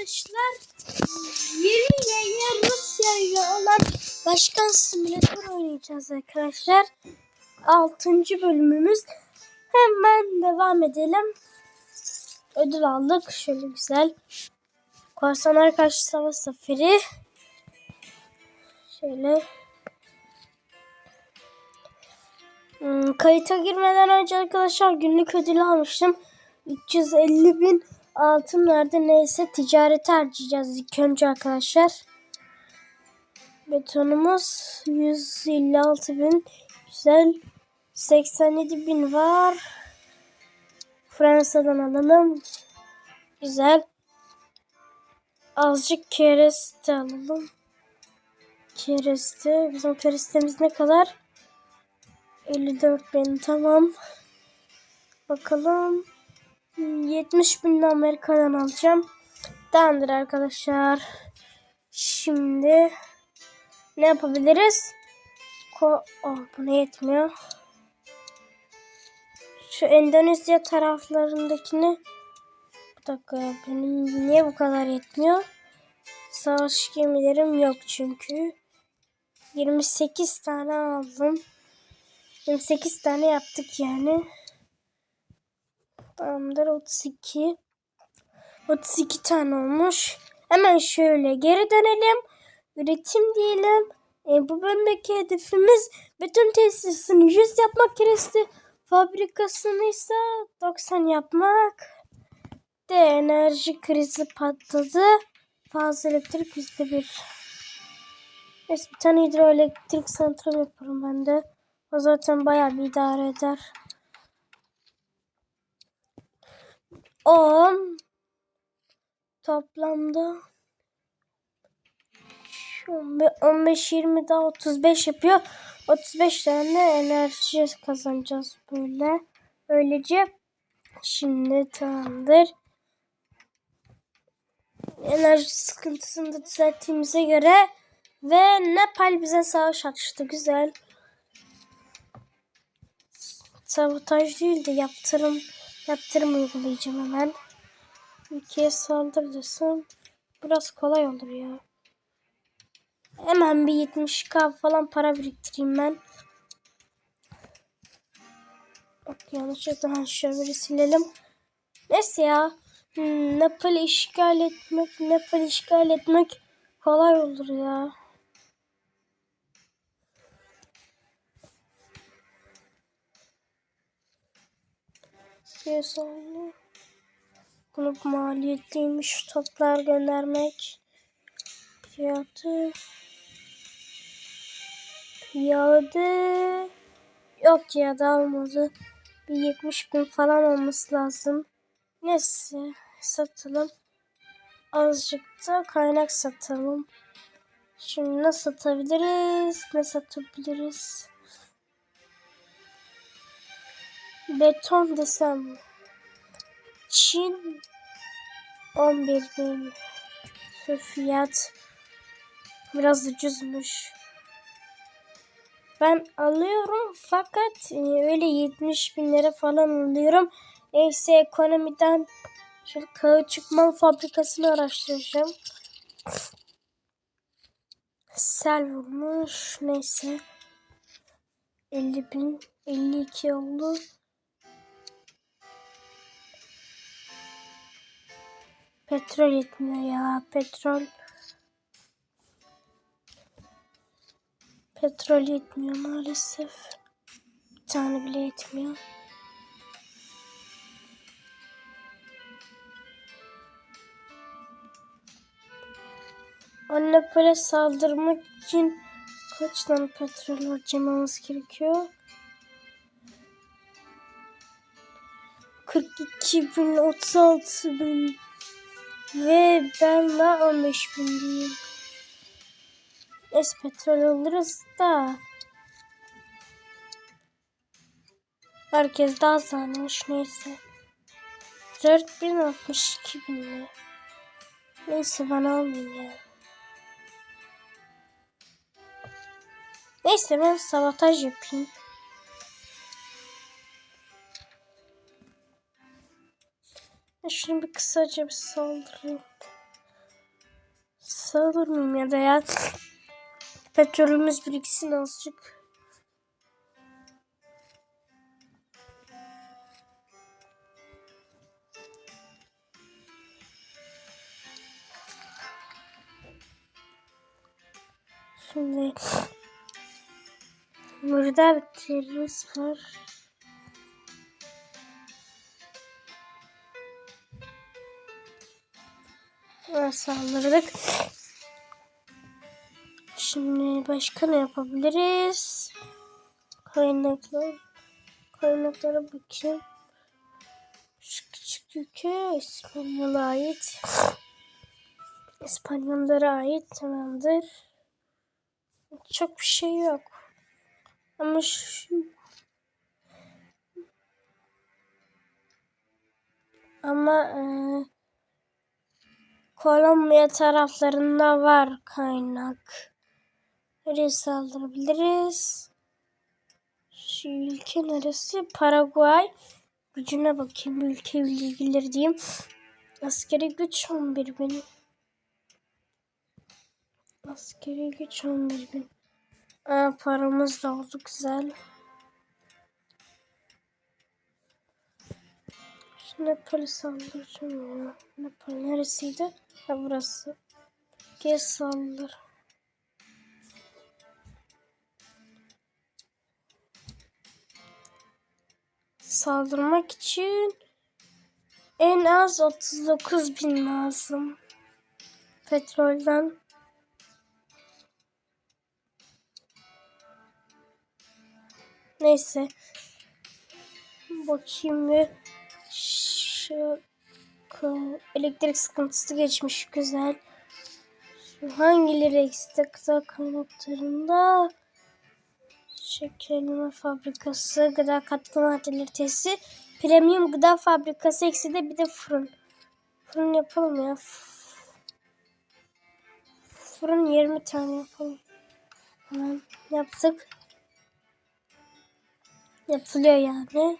arkadaşlar yeni yeni Rusya ile olan Başkan Simülatör oynayacağız arkadaşlar. 6. bölümümüz. Hemen devam edelim. Ödül aldık. Şöyle güzel. Korsanlar karşı savaş zaferi. Şöyle. Hmm, kayıta girmeden önce arkadaşlar günlük ödülü almıştım. 350 bin altın verdi. Neyse ticarete harcayacağız ilk önce arkadaşlar. Betonumuz 156 bin. Güzel. 87 bin var. Fransa'dan alalım. Güzel. Azıcık kereste alalım. Kereste. Bizim kerestemiz ne kadar? 54 bin tamam. Bakalım. 70 bin Amerika'dan alacağım. Tamamdır arkadaşlar. Şimdi ne yapabiliriz? Ko oh, buna yetmiyor. Şu Endonezya taraflarındakini bir dakika benim niye bu kadar yetmiyor? Savaş gemilerim yok çünkü. 28 tane aldım. 28 tane yaptık yani. Tamamdır 32. 32 tane olmuş. Hemen şöyle geri dönelim. Üretim diyelim. E, bu bölümdeki hedefimiz beton tesisini 100 yapmak kereste fabrikasını ise 90 yapmak. De enerji krizi patladı. Fazla elektrik %1. Neyse bir tane hidroelektrik santral yaparım ben de. O zaten bayağı bir idare eder. 10 toplamda 15 20 daha 35 yapıyor. 35 tane enerji kazanacağız böyle. Böylece şimdi tamamdır. Enerji sıkıntısını da düzelttiğimize göre ve Nepal bize savaş açtı. Güzel. Sabotaj değil de yaptırım yaptırım uygulayacağım hemen. Ülkeye saldır desem biraz kolay olur ya. Hemen bir 70k falan para biriktireyim ben. Bak yanlışlıkla şöyle silelim. Neyse ya. Hmm, Nepal işgal etmek, Nepal işgal etmek kolay olur ya. Saniye. Bunu maliyetliymiş toplar göndermek. Fiyatı. Fiyatı. Yok ya da olmadı. Bir 70 bin falan olması lazım. Neyse satalım. Azıcık da kaynak satalım. Şimdi ne satabiliriz? Ne satabiliriz? Beton desem. Çin 11 bin. Şu fiyat biraz ucuzmuş. Ben alıyorum fakat e, öyle 70 bin lira falan alıyorum. Neyse ekonomiden şöyle kauçuk mal fabrikasını araştıracağım. Sel vurmuş. Neyse. 50 bin. 52 oldu. Petrol yetmiyor ya. Petrol. Petrol yetmiyor maalesef. Bir tane bile yetmiyor. Annapol'e saldırmak için kaç tane petrol harcamamız gerekiyor? 42 bin, 36 bin ve ben de 15 bin diyeyim. Es petrol alırız da. Herkes daha zannemiş neyse. 4062 bin mi? Neyse ben almayayım ya. Neyse ben sabotaj yapayım. Şunu bir kısaca bir saldırayım. Sağlar mıyım ya da ya petrolümüz biriksin azıcık. Şimdi burada bir terörist var. Saldırdık. Şimdi başka ne yapabiliriz? Kaynaklar. Kaynaklara bakayım. Şu küçük ülke İspanyol'a ait. İspanyollara ait tamamdır. Çok bir şey yok. Ama şu... Ama e, Kolombiya taraflarında var kaynak. Nereye saldırabiliriz? Şu ülke neresi? Paraguay. Gücüne bakayım. Ülke bilgileri diyeyim. Askeri güç 11 bin. Askeri güç 11 bin. Aa, paramız da oldu güzel. Şu Nepal'i saldıracağım ya. Nepal neresiydi? Ha burası. Gel saldır. Saldırmak için en az 39 bin lazım. Petrolden. Neyse. Bakayım bir. Şu elektrik sıkıntısı geçmiş güzel. Şu hangileri eksik gıda kaynaklarında? Şekerleme fabrikası, gıda katkı maddeleri tesisi, premium gıda fabrikası eksi de bir de fırın. Fırın yapalım ya. Fırın 20 tane yapalım. Hemen yaptık. Yapılıyor yani.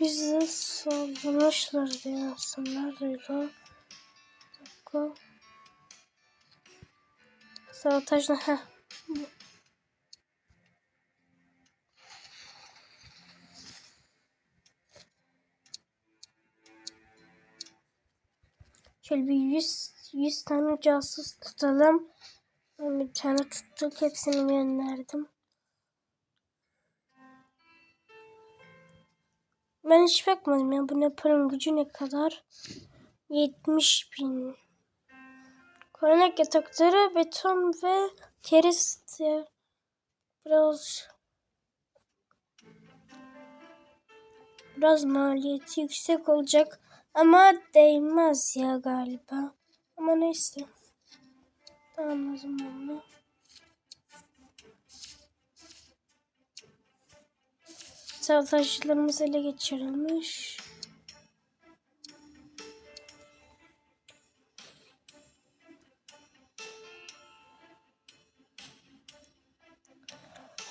Bizi saldırmışlardı ya. Neredeydi o? dakika. Sabotajla. Heh. Şöyle bir 100, 100 tane casus tutalım. Ben bir tane tuttuk. Hepsini gönderdim. Ben hiç bakmadım ya. Bu Nepal'in gücü ne kadar? 70 bin. Kaynak yatakları, beton ve kerist biraz biraz maliyeti yüksek olacak ama değmez ya galiba. Ama neyse. Tamam o zaman. Savaşçılarımız ele geçirilmiş.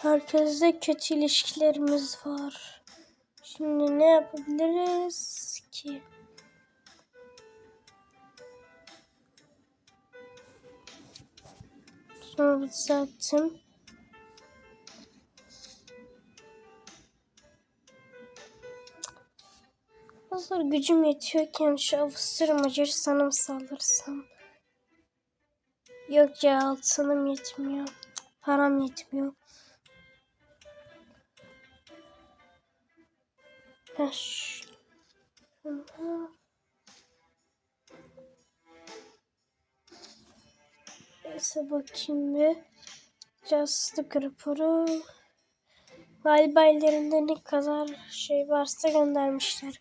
Herkesle kötü ilişkilerimiz var. Şimdi ne yapabiliriz ki? Sonra düzelttim. Hazır gücüm yetiyorken şu Avusturya Macaristan'a mı saldırsam? Yok ya altınım yetmiyor. Param yetmiyor. Heh. Neyse bakayım bir. Justice raporu. Galiba ellerinde ne kadar şey varsa göndermişler.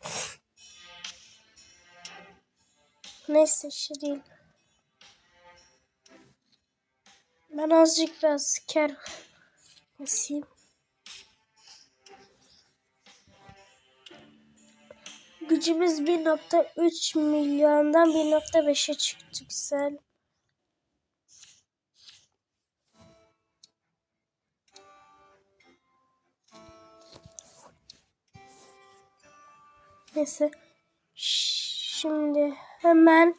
Neyse şey değil. Ben azıcık biraz kar basayım. Gücümüz 1.3 milyondan 1.5'e çıktı güzel. Neyse. Şimdi hemen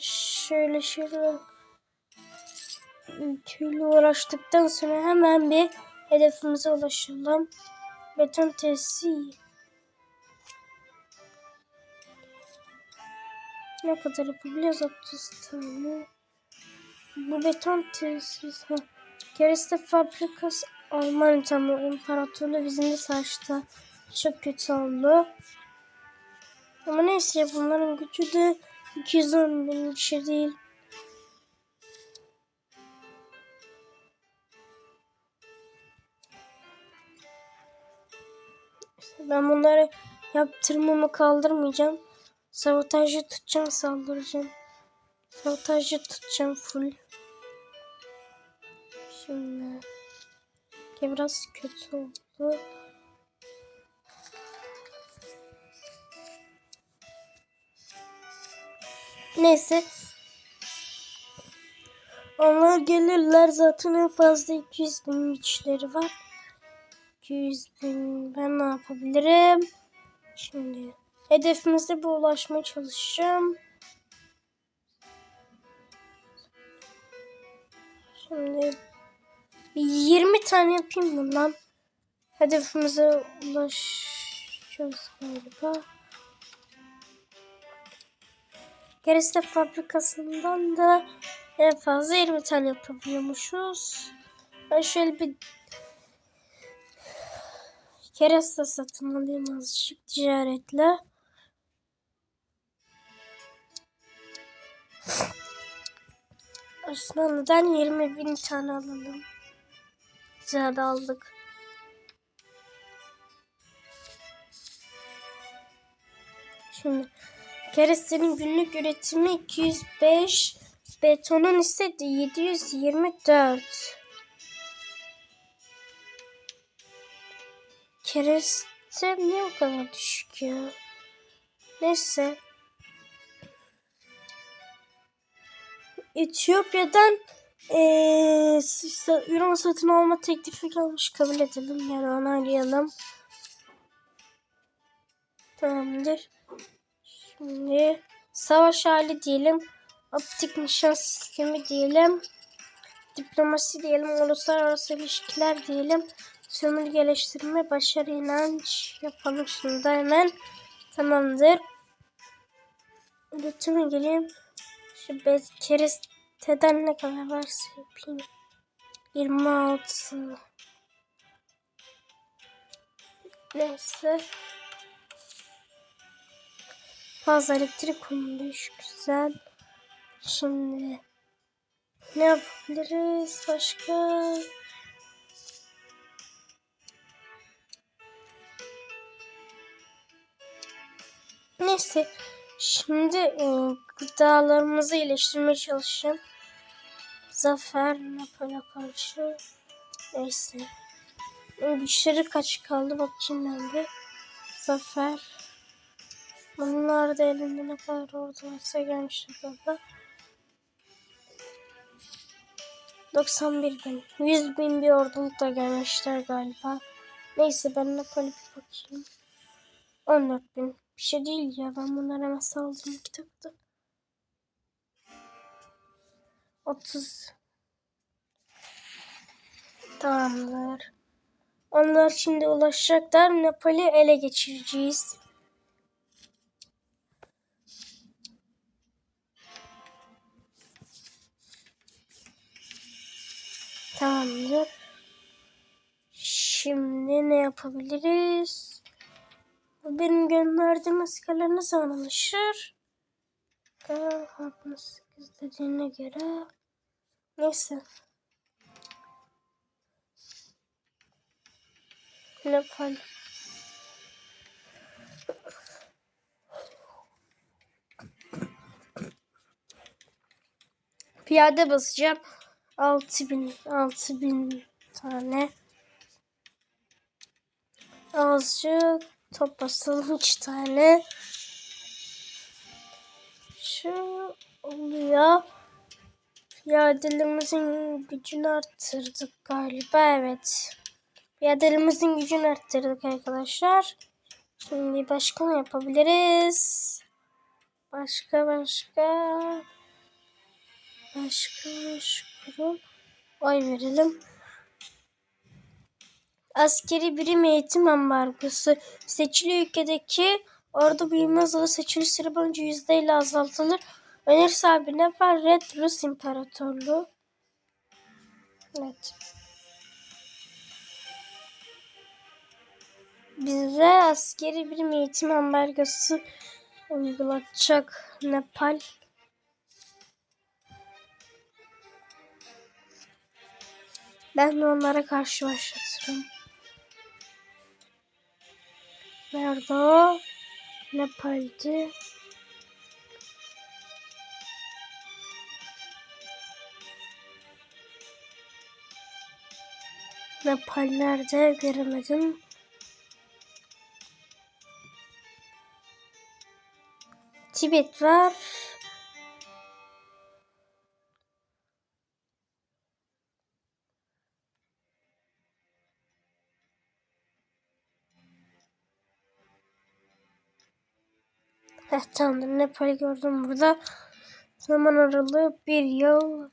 şöyle şöyle ülkeyle uğraştıktan sonra hemen bir hedefimize ulaşalım. Beton tesisi ne kadar yapabiliyoruz? 30 tane. Bu beton tesisi. Kereste fabrikası Alman imparatorluğu bizimle savaşta. Çok kötü oldu. Ama neyse bunların gücü de 210 bin bir şey değil. Ben bunları yaptırmamı kaldırmayacağım. Sabotajı tutacağım saldıracağım. Sabotajı tutacağım full. Şimdi biraz kötü oldu. Neyse. Onlar gelirler zaten en fazla 200 bin güçleri var. 200 bin ben ne yapabilirim? Şimdi hedefimize bu ulaşmaya çalışacağım. Şimdi 20 tane yapayım bundan. Hedefimize ulaşacağız galiba. Kereste fabrikasından da en fazla 20 tane yapabiliyormuşuz. Ben şöyle bir kereste satın alayım azıcık ticaretle. Osmanlı'dan 20 bin tane alalım. Ziyade aldık. Şimdi kerestenin günlük üretimi 205, betonun ise 724. Kereste niye o kadar düşük ya? Neyse. Etiyopya'dan ee, ürün satın alma teklifi gelmiş kabul edelim yani onaylayalım. Tamamdır. Şimdi savaş hali diyelim. Optik nişan sistemi diyelim. Diplomasi diyelim. Uluslararası ilişkiler diyelim. Sömürge geliştirme, başarı inanç yapalım şimdi hemen. Tamamdır. Üretime geleyim. Şu keresteden ne kadar varsa yapayım. 26 Neyse. Fazla elektrik kullanmış. Güzel. Şimdi ne yapabiliriz başka? Neyse. Şimdi e, gıdalarımızı iyileştirmeye çalışacağım. Zafer Napol'a karşı. Neyse. Güçleri kaç kaldı bakayım ben de. Zafer. Bunlar da elinde ne kadar ordu varsa gelmişler burada. 91 bin. 100 bin bir orduluk da gelmişler galiba. Neyse ben Napoli bir bakayım. 14 bin. Bir şey değil ya. Ben bunlara hemen saldım kitapta. 30 Tamamdır. Onlar şimdi ulaşacaklar. Napoli ele geçireceğiz. Tamamdır. Şimdi ne yapabiliriz? Bu benim gönderdiğim askerler ne zaman alışır? Kapatması dediğine göre. Neyse. Ne yapalım? Piyade basacağım. 6000 6000 tane. Azıcık toplasın üç tane. Şu oluyor. Piyadelimizin gücünü arttırdık galiba. Evet. Piyadelimizin gücünü arttırdık arkadaşlar. Şimdi başka ne yapabiliriz? Başka başka. Başka şükürüm. Oy verelim. Askeri birim eğitim ambargosu. Seçili ülkedeki ordu büyüme seçili süre boyunca yüzdeyle azaltılır. Öneri sahibi ne var? Red Rus İmparatorluğu. Evet. Bize askeri birim eğitim ambargosu uygulatacak Nepal. Ben de onlara karşı başlatırım. Nerede o? Nepal'di. Nepal nerede? Göremedim. Tibet var. Heh tamamdır. Nepal'i gördüm burada. Zaman aralığı bir yıl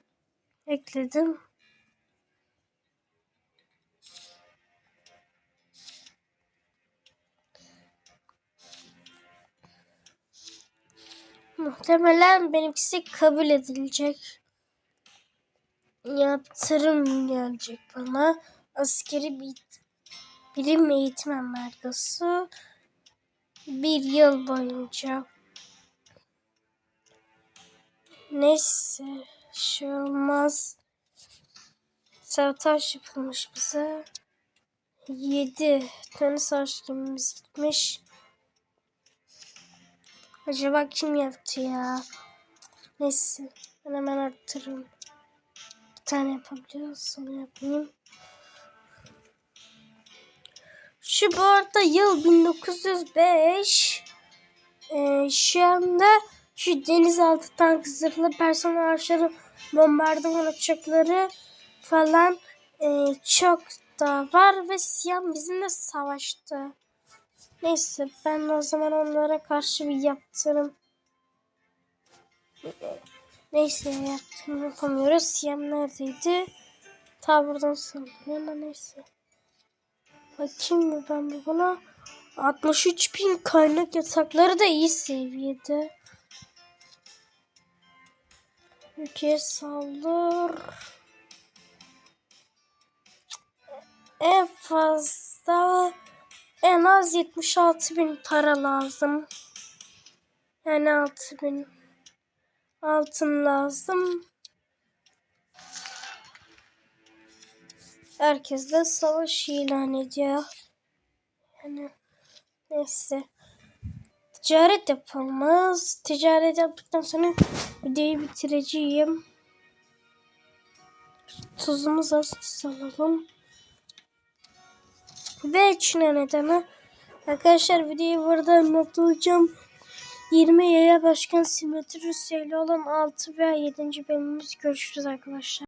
ekledim. Muhtemelen benimkisi kabul edilecek. Yaptırım gelecek bana. Askeri bir birim eğitim ambargosu. Bir yıl boyunca. Neyse. Şey olmaz. Sabotaj yapılmış bize. Yedi tane savaş gitmiş. Acaba kim yaptı ya? Neyse. Ben hemen arttırırım. Bir tane yapabiliyoruz. Onu yapayım. Şu bu arada yıl 1905. Ee, şu anda şu denizaltı tank zırhlı personel araçları bombardıman uçakları falan e, çok da var ve Siyam bizimle savaştı. Neyse ben o zaman onlara karşı bir yaptırım. Neyse yaptırım yapamıyoruz. Siyam neredeydi? Ta buradan saldırıyor ama neyse. Bakayım mı ben buna? 63 bin kaynak yatakları da iyi seviyede. Ülkeye saldır. En fazla en az 76 bin para lazım. Yani 6 bin altın lazım. Herkes de savaş ilan ediyor. Yani neyse. Ticaret yapalımız. Ticaret yaptıktan sonra videoyu bitireceğim. Tuzumuzu az tuz alalım. Ve içine nedeni arkadaşlar videoyu burada notlayacağım. 20 yaya başkan simetri Rusya ile olan 6 veya 7. bölümümüz görüşürüz arkadaşlar.